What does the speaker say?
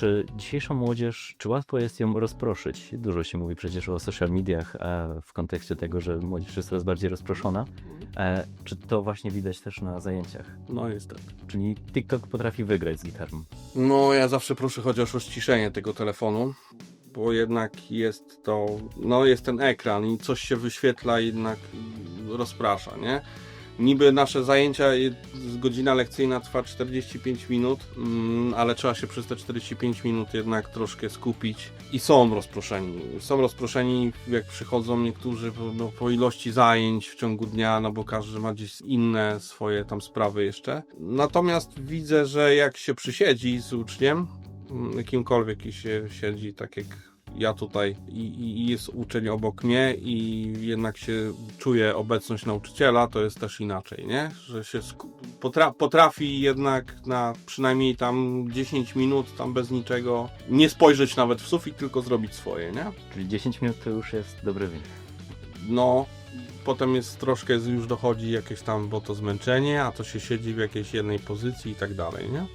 Czy dzisiejszą młodzież, czy łatwo jest ją rozproszyć? Dużo się mówi przecież o social mediach e, w kontekście tego, że młodzież jest coraz bardziej rozproszona. E, czy to właśnie widać też na zajęciach? No niestety. Czyli TikTok potrafi wygrać z gitarą. No ja zawsze proszę chociaż o ściszenie tego telefonu, bo jednak jest to, no jest ten ekran i coś się wyświetla i jednak rozprasza, nie? Niby nasze zajęcia, godzina lekcyjna trwa 45 minut, mm, ale trzeba się przez te 45 minut jednak troszkę skupić i są rozproszeni. Są rozproszeni, jak przychodzą niektórzy no, po ilości zajęć w ciągu dnia, no bo każdy ma gdzieś inne swoje tam sprawy jeszcze. Natomiast widzę, że jak się przysiedzi z uczniem, mm, kimkolwiek i się siedzi, tak jak ja tutaj i, i- jest uczeń obok mnie i jednak się czuje obecność nauczyciela, to jest też inaczej, nie? Że się potra potrafi jednak na przynajmniej tam 10 minut tam bez niczego nie spojrzeć nawet w sufit, tylko zrobić swoje, nie? Czyli 10 minut to już jest dobry wynik. No, potem jest troszkę już dochodzi jakieś tam, bo to zmęczenie, a to się siedzi w jakiejś jednej pozycji i tak dalej, nie?